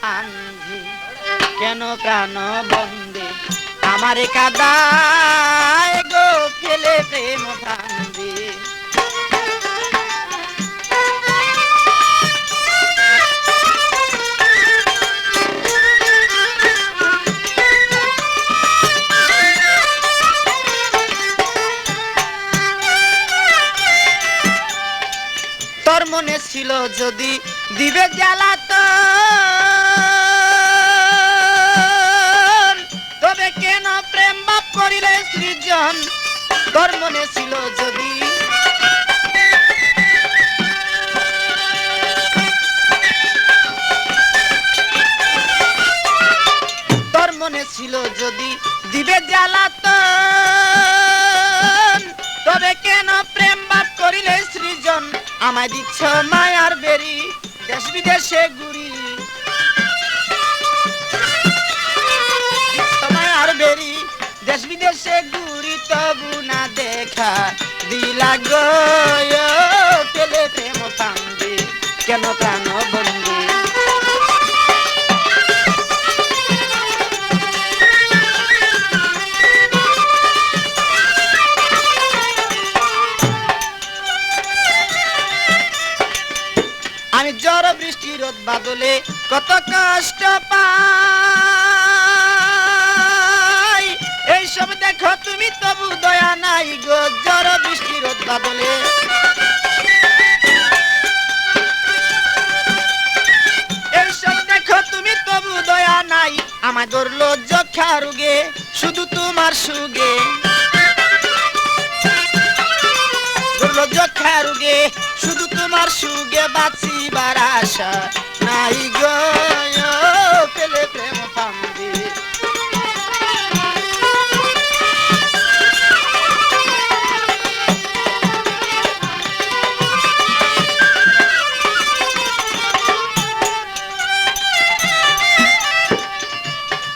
Fandi কেন প্রাণ বন্দে? আমার কাদায় গো ফেলে প্রেম ছিল যদি দিবে জ্বালাতন তবে কেন প্রেম বাপ করিলে সৃজন? তোর মনে ছিল যদি। তোর মনে ছিল যদি। দিবে জ্বালাতন তবে কেন প্রেম বাপ করিলে সৃজন? আমায় দিচ্ছ মায়ার বেরি। দেশ বিদেশে ঘুরি। তোমায় আর বেরি, দেশ বিদেশে ঘুরি, তবু না দেখা দিলা গো। পেলে প্রেম ফান্দি কেন প্রাণ আমি জ্বর বৃষ্টি রোদ বাদলে কত কষ্ট পাই। এইসব দেখো, তুমি তবু দয়া নাই গো জ্বর বৃষ্টি রোদ বাদলে। এইসব দেখো, তুমি তবু দয়া নাই, আমার ধরলো যক্ষা রুগে, শুধু তোমার সুগে। বাঁচিবার আশা নাই গো পেলে প্রেম ফান্দি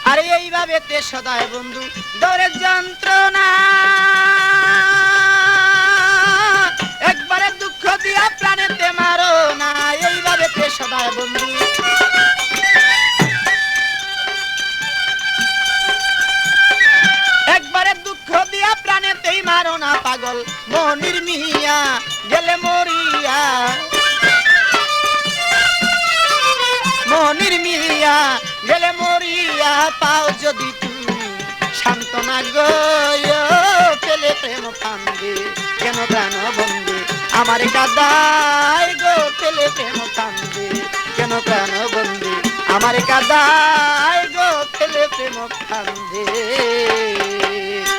আরে এইভাবে তে সদায় বন্ধু দরের যন্ত্রণা। না পাগল, মনির মিয়া গেলে মরিয়া। মনির মিয়া গেলে মরিয়া, পাও যদি তুমি সান্ত্বনা গয় পেলে প্রেম কান্দে। কেন প্রাণ বন্দে? আমার কাদায় গো, পেলে প্রেম কান্দে। কেন প্রাণ বন্দে? আমার কাদায় গো, পেলে প্রেম কান্দে।